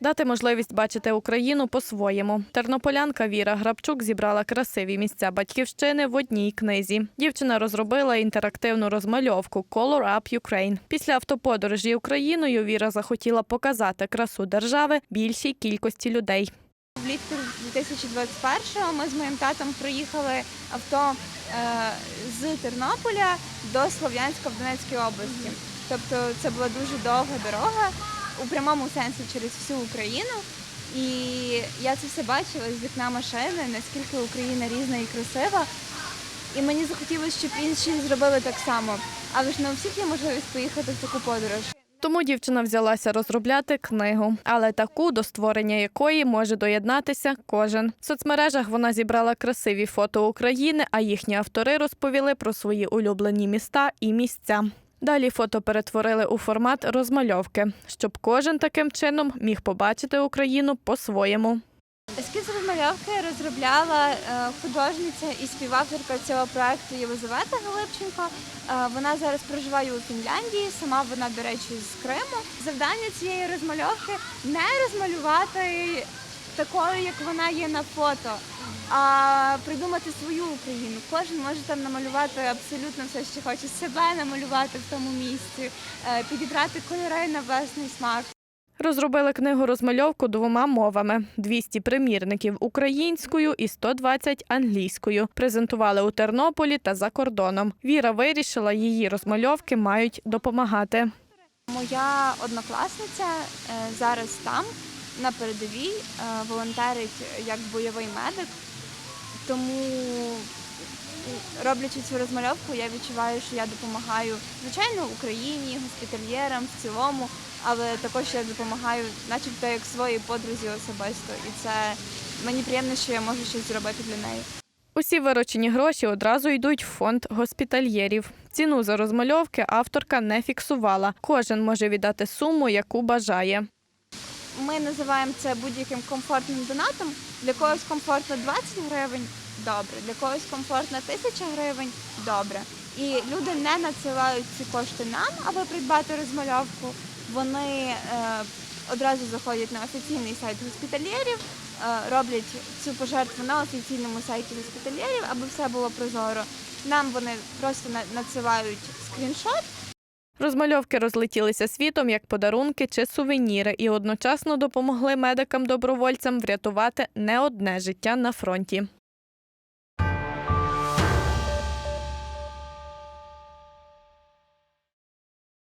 Дати можливість бачити Україну по-своєму. Тернополянка Віра Грабчук зібрала красиві місця батьківщини в одній книзі. Дівчина розробила інтерактивну розмальовку Color Up Ukraine. Після автоподорожі Україною Віра захотіла показати красу держави більшій кількості людей. Влітку 2021-го ми з моїм татом проїхали авто е, з Тернополя до Слов'янська в Донецькій області. Тобто це була дуже довга дорога у прямому сенсі через всю Україну. І я це все бачила з вікна машини, наскільки Україна різна і красива. І мені захотілося, щоб інші зробили так само. Але ж не у всіх є можливість поїхати в таку подорож. Тому дівчина взялася розробляти книгу, але таку, до створення якої може доєднатися кожен. В соцмережах вона зібрала красиві фото України, а їхні автори розповіли про свої улюблені міста і місця. Далі фото перетворили у формат розмальовки, щоб кожен таким чином міг побачити Україну по-своєму. Ескіз розмальовки розробляла е, художниця і співавторка цього проекту Єлизавета Галипченко. Е, Вона зараз проживає у Фінляндії, сама вона, до речі, з Криму. Завдання цієї розмальовки не розмалювати такою, як вона є на фото, а придумати свою Україну. Кожен може там намалювати абсолютно все, що хоче, себе намалювати в тому місці, е, підібрати кольори на власний смак. Розробили книгу розмальовку двома мовами: 200 примірників українською і 120 англійською. Презентували у Тернополі та за кордоном. Віра вирішила, її розмальовки мають допомагати. Моя однокласниця е, зараз там на передовій е, волонтерить як бойовий медик. Тому роблячи цю розмальовку, я відчуваю, що я допомагаю звичайно Україні, госпітальєрам в цілому, але також я допомагаю, начебто, як своїй подрузі особисто. І це мені приємно, що я можу щось зробити для неї. Усі виручені гроші одразу йдуть в фонд госпітальєрів. Ціну за розмальовки авторка не фіксувала. Кожен може віддати суму, яку бажає. Ми називаємо це будь-яким комфортним донатом. Для когось комфортно 20 гривень добре, для когось комфортно 1000 гривень добре. І люди не надсилають ці кошти нам, аби придбати розмальовку. Вони е, одразу заходять на офіційний сайт госпітальєрів, е, роблять цю пожертву на офіційному сайті госпітальєрів, аби все було прозоро. Нам вони просто надсилають скріншот. Розмальовки розлетілися світом як подарунки чи сувеніри і одночасно допомогли медикам-добровольцям врятувати не одне життя на фронті.